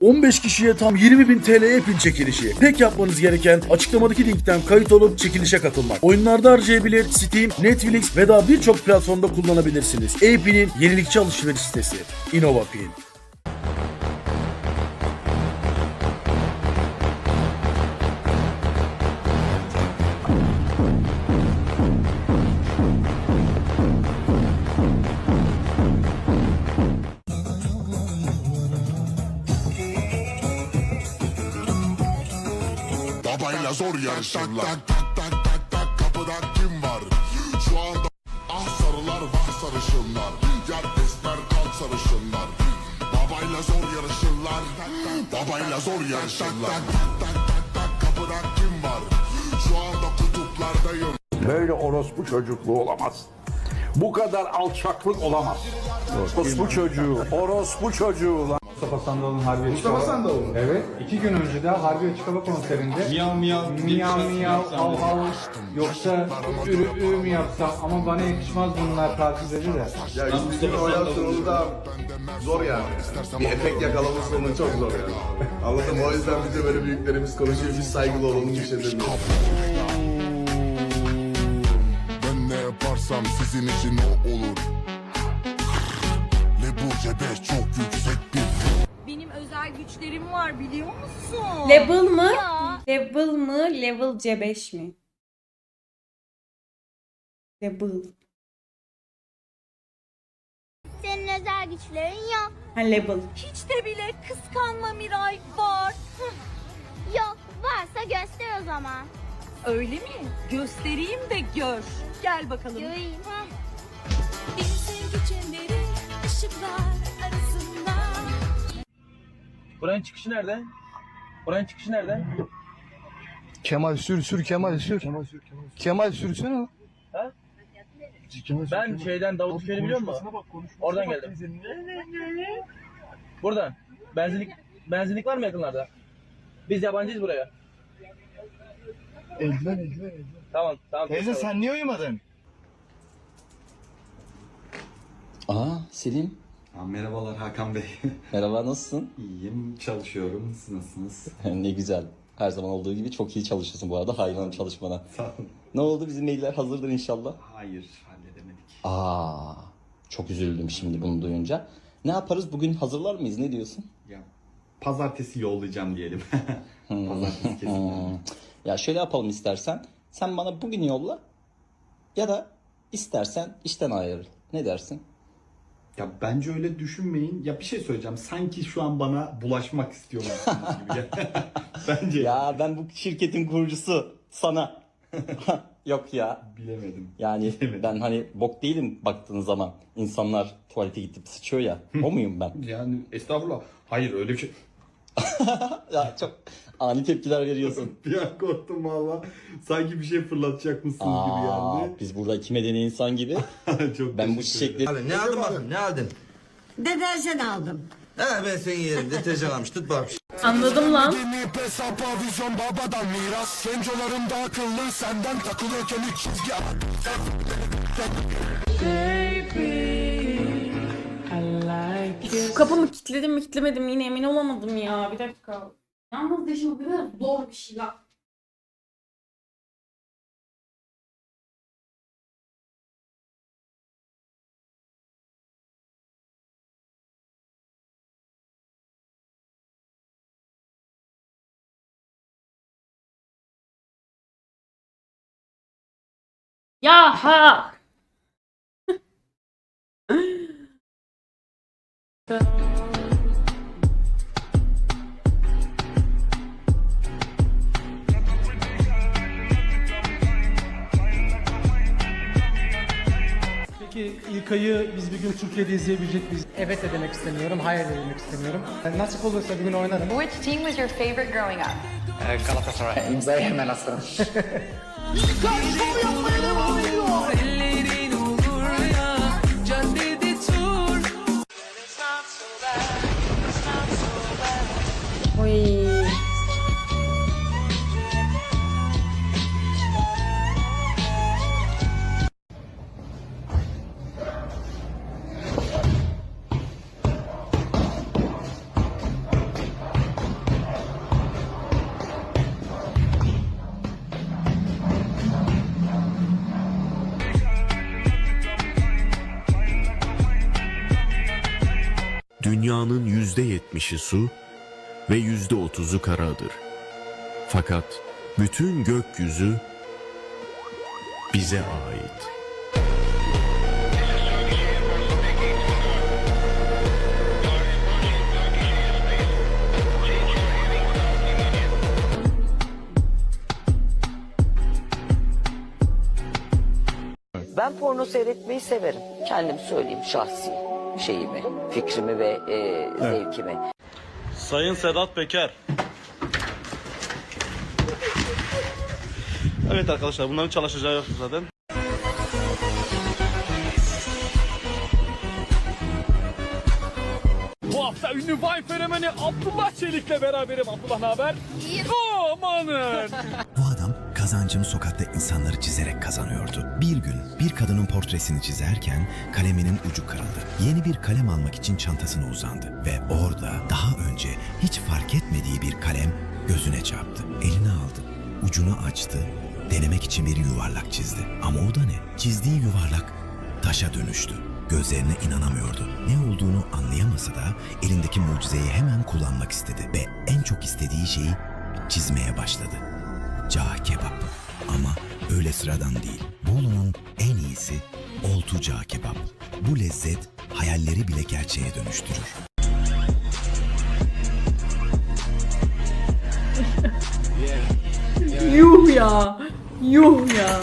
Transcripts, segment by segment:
15 kişiye tam 20.000 TL pin çekilişi. Tek yapmanız gereken açıklamadaki linkten kayıt olup çekilişe katılmak. Oyunlarda harcayabilir, Steam, Netflix ve daha birçok platformda kullanabilirsiniz. E-Pin'in yenilikçi alışveriş sitesi. InnovaPin. Zor yarışırlar. Tak tak tak tak tak kapıda kim var? Şu anda ah sarılar vah sarışınlar. Yer esmer kalk sarışınlar. Babayla zor yarışırlar. Babayla zor yarışırlar. Tak tak tak tak tak kapıda kim var? Şu anda kutuplardayım. Böyle orospu çocukluğu olamaz. Bu kadar alçaklık olamaz. Orospu çocuğu, orospu çocuğu lan. Mustafa Sandal'ın Harbi Mustafa Sandal mı? Evet. İki gün önce de Harbi Açık Hava konserinde miyav miyav miyav miyav hav hav yoksa ürü ürü mü yapsam ama bana yakışmaz bunlar tatil dedi de. Ya istediğin oynar sonunda zor yani. Bir efekt yakalamak sonu çok zor yani. Anladım o yüzden bir de böyle büyüklerimiz konuşuyor biz saygılı olalım bir şey demiyoruz. Ben ne yaparsam sizin için o olur. Lebu cebe çok yüksek bir Benim özel güçlerim var biliyor musun? Level mı? Ya. Level mı? Level C5 mi? Level. Senin özel güçlerin yok. Ha level. Hiç de bile kıskanma Miray var. Yok. Varsa göster o zaman. Öyle mi? Göstereyim de gör. Gel bakalım. Göreyim. Heh. Bir sevgi çemberi. Buranın çıkışı nerede? Buranın çıkışı nerede? Kemal sür sür Kemal sür. Kemal sür Kemal. Kemal sürsene lan. Ha? Ben şeyden Davut Köy'ü biliyor musun? Oradan geldim. Buradan. Benzinlik benzinlik var mı yakınlarda? Biz yabancıyız buraya. Eldiven eldiven eldiven. Tamam, tamam. Teyze sen niye uyumadın? Aa Selim. Ha, merhabalar Hakan Bey. Merhaba nasılsın? İyiyim, çalışıyorum. Siz nasılsınız? ne güzel. Her zaman olduğu gibi çok iyi çalışıyorsun bu arada. Hayranım çalışmana. Sağ olun. Ne oldu? Bizim mailler hazırdır inşallah. Hayır, halledemedik. Aa, çok üzüldüm şimdi bunu duyunca. Ne yaparız? Bugün hazırlar mıyız? Ne diyorsun? Ya, pazartesi yollayacağım diyelim. pazartesi kesin. Hmm. Ya şöyle yapalım istersen. Sen bana bugün yolla. Ya da istersen işten ayır. Ne dersin? Ya bence öyle düşünmeyin. Ya bir şey söyleyeceğim. Sanki şu an bana bulaşmak istiyormuşsunuz gibi. Bence. Ya ben bu şirketin kurucusu sana. Yok ya. Bilemedim. Yani Bilemedim. ben hani bok değilim baktığın zaman. insanlar tuvalete gidip sıçıyor ya. O muyum ben? Yani estağfurullah. Hayır öyle bir şey. ya çok ani tepkiler veriyorsun. Bir an korktum valla. Sanki bir şey fırlatacak mısınız gibi Aa, geldi. biz burada iki medeni insan gibi. Çok Ben bu çiçekleri... Ne aldın bakın ne aldın? Deterjan aldım. He ben senin yerin deterjan almış tut bak. Anladım lan. Vizyon babadan miras Gencolarım da akıllı senden takılıyor kemik çizgi kapımı kilitledim mi kilitlemedim mi yine emin olamadım ya. Bir dakika. Yalnız kadar zor bir şey la. Ya ha. Peki ilk ayı biz bir gün Türkiye'de izleyebilecek miyiz? Evet de demek istemiyorum, hayır de demek istemiyorum. Nasip olursa bir gün oynarım. Which team was your favorite growing up? Oy. %70'i su ve %30'u karadır. Fakat bütün gökyüzü bize ait. Ben porno seyretmeyi severim. Kendim söyleyeyim şahsi şeyimi, fikrimi ve e, zevkimi. Sayın Sedat Peker. Evet arkadaşlar bunların çalışacağı yok zaten. Bu hafta ünlü Vine fenomeni Abdullah Çelik'le beraberim. Abdullah ne haber? İyi. Amanın. Kazancını sokakta insanları çizerek kazanıyordu. Bir gün bir kadının portresini çizerken kaleminin ucu kırıldı. Yeni bir kalem almak için çantasına uzandı ve orada daha önce hiç fark etmediği bir kalem gözüne çarptı. Eline aldı, ucunu açtı, denemek için bir yuvarlak çizdi. Ama o da ne? Çizdiği yuvarlak taşa dönüştü. Gözlerine inanamıyordu. Ne olduğunu anlayamasa da elindeki mucizeyi hemen kullanmak istedi ve en çok istediği şeyi çizmeye başladı. Cağ kebap. Ama öyle sıradan değil. Bolu'nun en iyisi oltu cağ kebap. Bu lezzet hayalleri bile gerçeğe dönüştürür. Yuh ya. Yuh ya.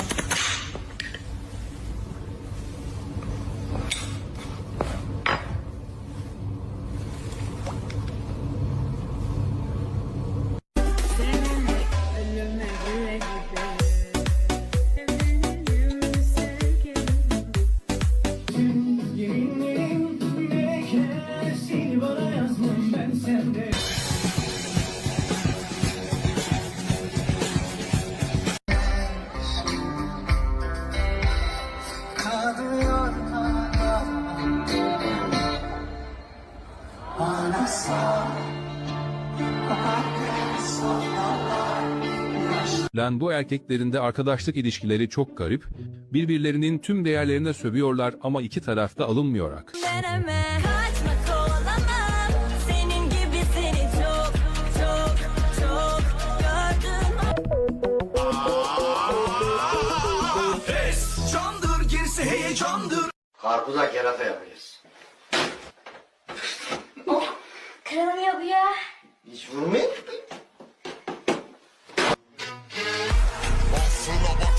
Lan bu erkeklerin de arkadaşlık ilişkileri çok garip. Birbirlerinin tüm değerlerine sövüyorlar ama iki tarafta alınmıyor hak. Deneme, kaçma kovalama. Senin gibi seni çok çok çok gördüm. Candır gerisi heyecandır. Karpuza kerata yapacağız. Kırılmıyor bu ya. Hiç vurmayın. Aslına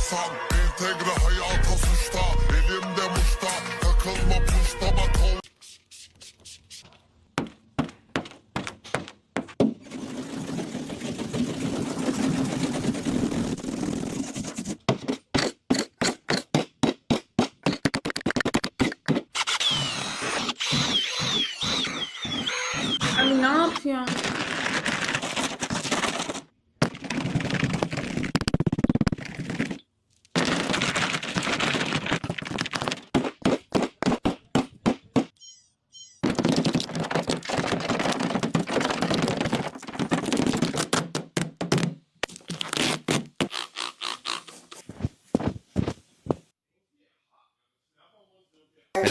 baksan entegre hayata suçta Elimde muşta takılma puşta bak ol ne yapıyor?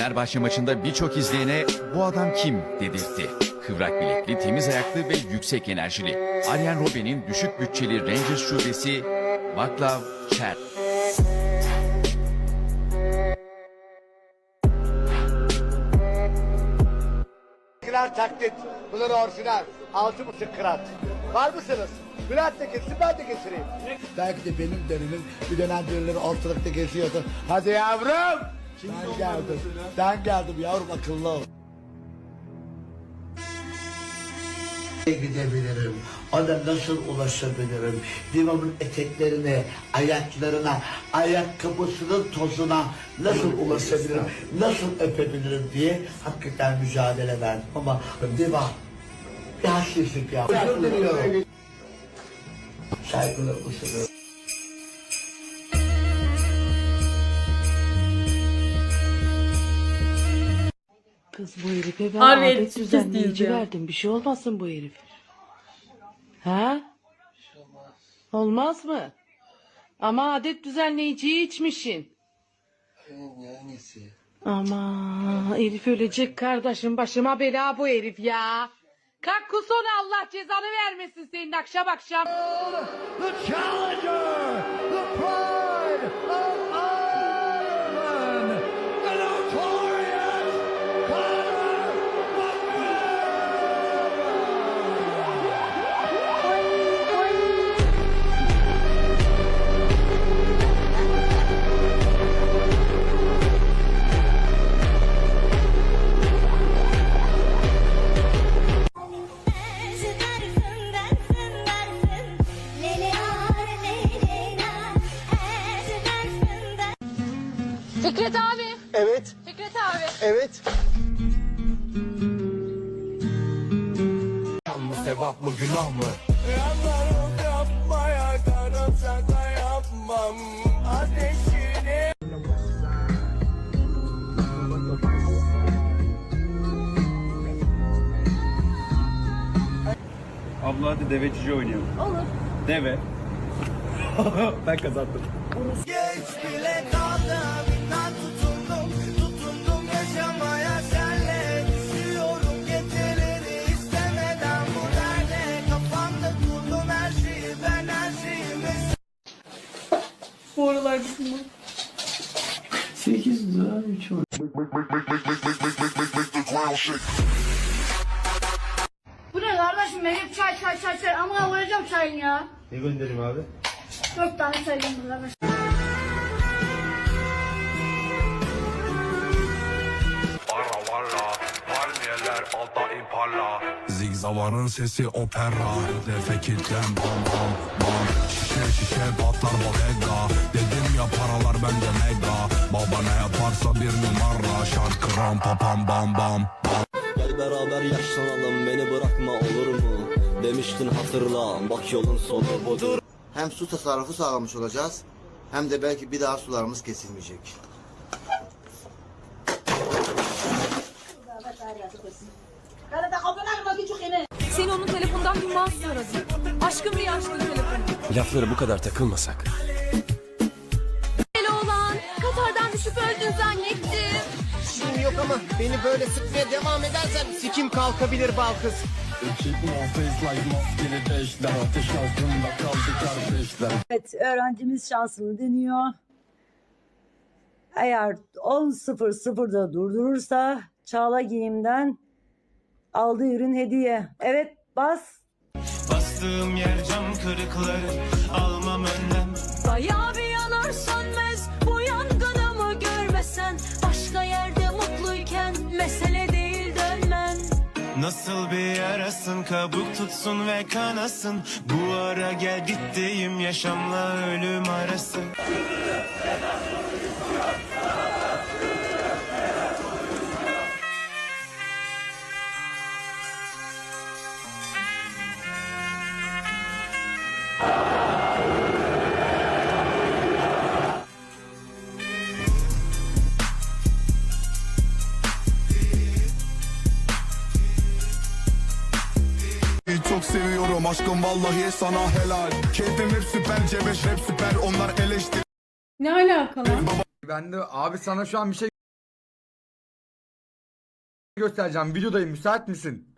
Fenerbahçe maçında birçok izleyene bu adam kim dedirtti. Kıvrak bilekli, temiz ayaklı ve yüksek enerjili. Arjen Robben'in düşük bütçeli Rangers şubesi Vaclav Çer. Kırar taklit. Bunlar orijinal. Altı buçuk kırat. Var mısınız? Bülent de geçsin ben de geçireyim. Belki de benim dönemim bir dönem birileri ortalıkta geziyordu. Hadi yavrum. Ben geldim. Ben geldim yavrum akıllı ol. gidebilirim? Ona nasıl ulaşabilirim? Divamın eteklerine, ayaklarına, ayakkabısının tozuna nasıl ulaşabilirim? Nasıl öpebilirim diye hakikaten mücadele verdim ama Diva bir hassizlik ya. Özür diliyorum. Saygılarımı sunuyorum. Kız bu herife ben Harbi adet düzenleyici verdim. Bir şey olmasın bu herif. Ha? Olmaz mı? Ama adet düzenleyiciyi içmişin. Ama herif ölecek kardeşim. Başıma bela bu herif ya. Kalk kusona Allah cezanı vermesin senin akşam akşam. Fikret Abla hadi devecici oynayalım. Olur. Deve. ben kazandım. Bu aralar bizim Bu hep çay çay çay çay ama koyacağım çayını ya. Ne göndereyim abi? Dört tane çay gönder kardeşim. Zigzavarın sesi opera Hedefe kilitlen bam bam bam Şişe şişe patlar bodega Dedim ya paralar bende mega Baba ne yaparsa bir numara Şarkı ram pa pam bam bam Gel beraber yaşlanalım beni bırakma olur mu? Demiştin hatırla bak yolun sonu budur. Hem su tasarrufu sağlamış olacağız, hem de belki bir daha sularımız kesilmeyecek. Seni onun telefonundan bir mahsus aradım. Aşkım diye açtın telefonu. Lafları bu kadar takılmasak. Deli olan Katar'dan düşüp öldün zannettim. Yok ama beni böyle sıkmaya devam edersen sikim kalkabilir bal kız. Evet öğrencimiz şansını deniyor. Eğer 10.00'da durdurursa Çağla Giyim'den aldığı ürün hediye. Evet bas. Bastığım yer cam kırıkları almam önlem Bayağı bir yanar sönmez Nasıl bir yarasın kabuk tutsun ve kanasın. Bu ara gel gittiğim yaşamla ölüm arası seviyorum aşkım vallahi sana helal Keyfim hep süper cebeş hep süper Onlar eleştir Ne alakalı? Ben de abi sana şu an bir şey göstereceğim. Videodayım. Müsait misin?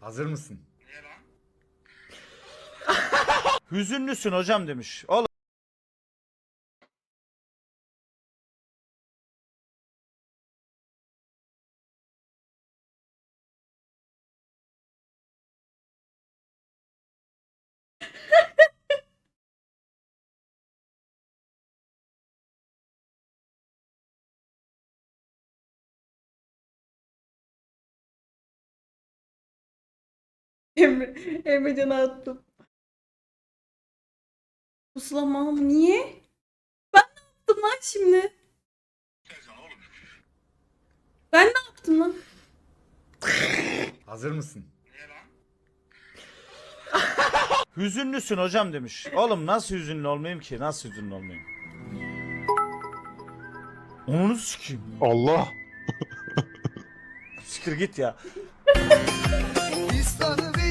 Hazır mısın? Hüzünlüsün hocam demiş Oğlum Emre, Emrecan'a attım. Pusulamam. Niye? Ben ne yaptım lan şimdi? Ben ne yaptım lan? Hazır mısın? Hüzünlüsün hocam demiş Oğlum nasıl hüzünlü olmayayım ki nasıl hüzünlü olmayayım Onu sikeyim Allah Siktir git ya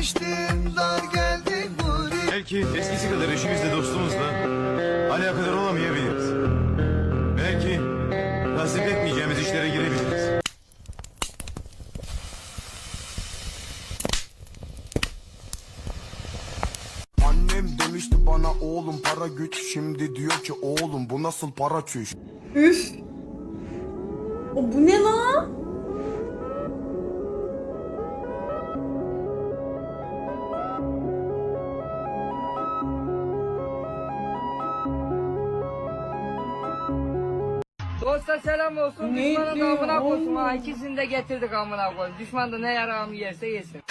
Geçtim dar geldim buraya. Belki eskisi kadar eşimizle dostumuzla alakadar olamayabiliriz. Belki tasvip etmeyeceğimiz işlere girebiliriz. Annem demişti bana oğlum para güç şimdi diyor ki oğlum bu nasıl para çüş. Üf. O bu ne lan? Olsun, düşmana da amına koysun ha. İkisini de getirdik amına koyun. Düşman da ne yaramı yerse yesin.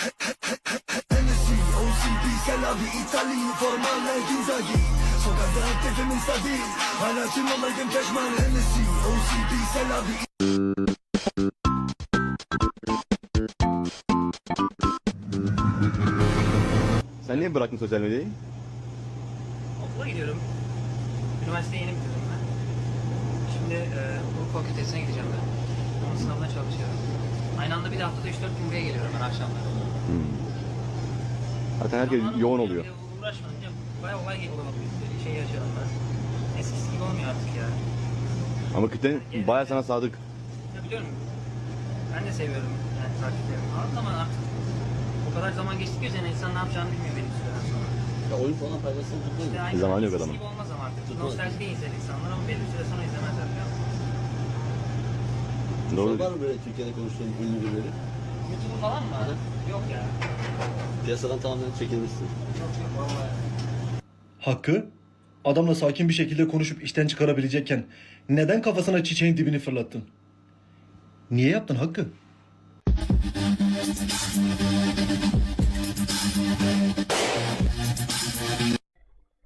Sen niye bıraktın sosyal medyayı? Okula gidiyorum. Üniversiteyi yeni bitirdim. Şimdi e, hukuk fakültesine gideceğim ben. Onun sınavına çalışıyorum. Aynı anda bir de haftada 3-4 gün buraya geliyorum ben akşamları. Zaten herkes Zamanım yoğun oluyor. bir de Uğraşmayınca bayağı olay geliyor. Bir şey yaşıyorum ben. Eskisi gibi olmuyor artık ya. Ama kütle baya sana sadık. Ya biliyorum. Ben de seviyorum yani takiplerimi. Ama artık o kadar zaman geçti ki üzerine insan ne yapacağını bilmiyor benim süreden sonra. Ya oyun falan paylaşsın İşte aynı Zaman yok eskisi adamın. gibi olmaz ama artık. Nostalji de izler insanlar ama belli bir süre sonra izlemezler musun? Doğru. Var mı böyle Türkiye'de konuştuğun ünlü birileri? YouTube falan mı? Yok ya. Piyasadan tamamen çekilmişsin. Yok yok vallahi. Hakkı, adamla sakin bir şekilde konuşup işten çıkarabilecekken neden kafasına çiçeğin dibini fırlattın? Niye yaptın Hakkı?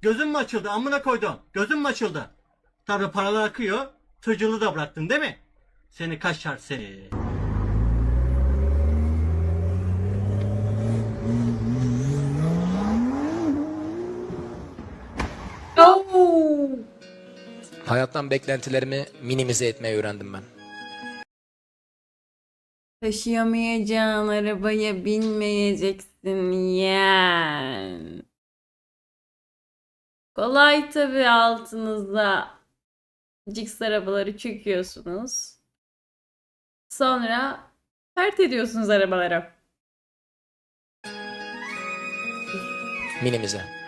Gözün mü açıldı amına koydum? Gözün mü açıldı? Tabi paralar akıyor. Tırcılığı da bıraktın değil mi? Seni kaşar seni. Oo. Hayattan beklentilerimi minimize etmeyi öğrendim ben. Taşıyamayacağın arabaya binmeyeceksin yeğen. Kolay tabi altınıza Cix arabaları çöküyorsunuz. Sonra pert ediyorsunuz arabaları. Minimize.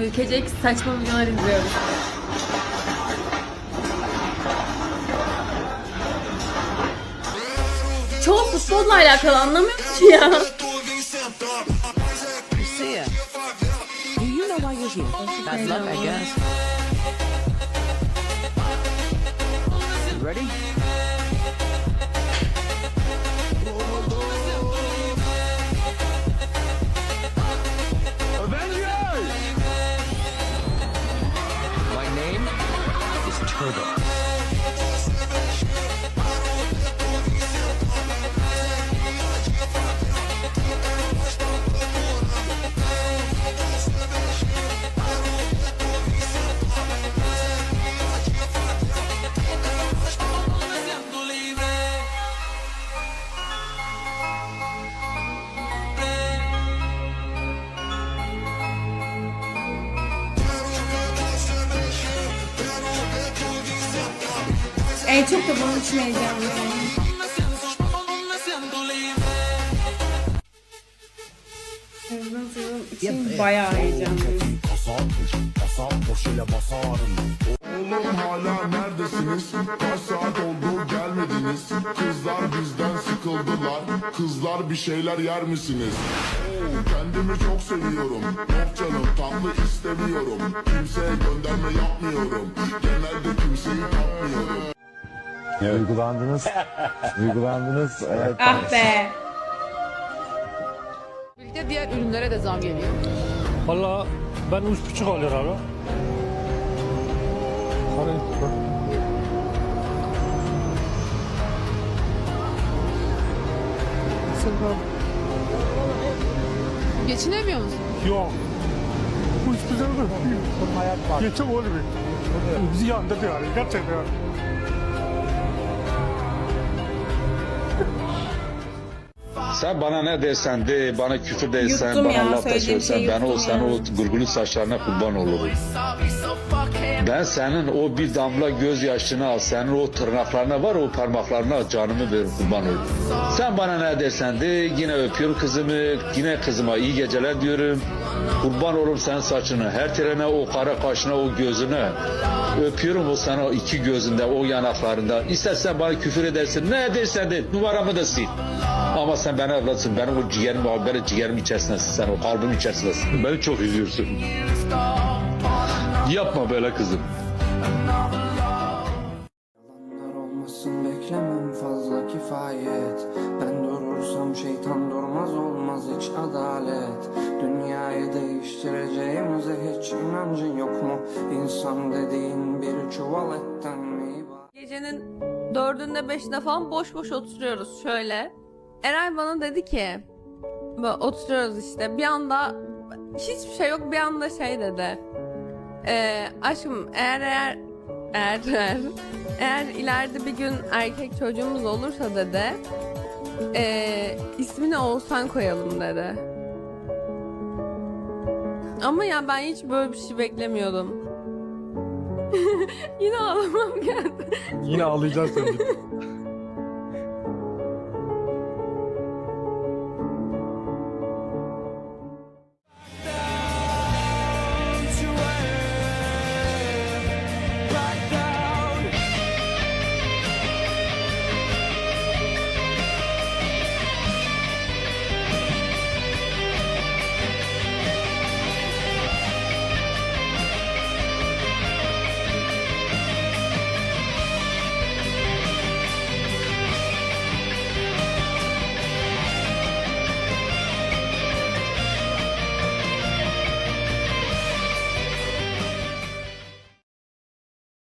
Ülkecek saçma videolar izliyoruz. Çoğu futbolla alakalı anlamıyorum ki ya. with you. That's luck, I guess. You ready? Da bunun için bayağı heyecanlıyım. Oğlum Kızlar bir şeyler yer misiniz? Oo, kendimi çok seviyorum Yok canım tatlı istemiyorum Kimseye gönderme yapmıyorum Genelde kimseyi tapmıyorum Duygulandınız. Duygulandınız. Evet. Ah be. Birlikte diğer ürünlere de zam geliyor. Valla ben üç buçuk alıyor abi. Hani Geçinemiyor musun? yok. Üç buçuk alıyor. Geçim olur mu? Bizi yandırdı yani gerçekten. Sen bana ne dersen de, bana küfür de etsen, Yuttum bana ya, laf da söylesen, şeyi ben o sen o gurgulu saçlarına kurban olurum. Ben senin o bir damla gözyaşını al, senin o tırnaklarına var o parmaklarına canımı ver kurban ol. Sen bana ne dersen de yine öpüyorum kızımı, yine kızıma iyi geceler diyorum. Kurban olurum sen saçını, her trene o kara kaşına o gözüne. Öpüyorum o sana o iki gözünde, o yanaklarında. İstersen bana küfür edersin, ne edersen de numaramı da sil. Ama sen bana evlatsın, benim o ciğerim, benim ciğerim içerisindesin sen, o kalbim içerisindesin. Beni çok üzüyorsun. Yapma böyle kızım. olmasın beklemem fazla kifayet İnsan dediğin bir çuval etten mi? Gecenin dördünde beşinde falan boş boş oturuyoruz şöyle. Eray bana dedi ki böyle oturuyoruz işte bir anda hiçbir şey yok bir anda şey dedi. Ee, aşkım eğer eğer eğer eğer eğer ileride bir gün erkek çocuğumuz olursa dedi ee, ismini Oğuzhan koyalım dedi. Ama ya ben hiç böyle bir şey beklemiyordum. Yine ağlamam geldi. Yine ağlayacaksın.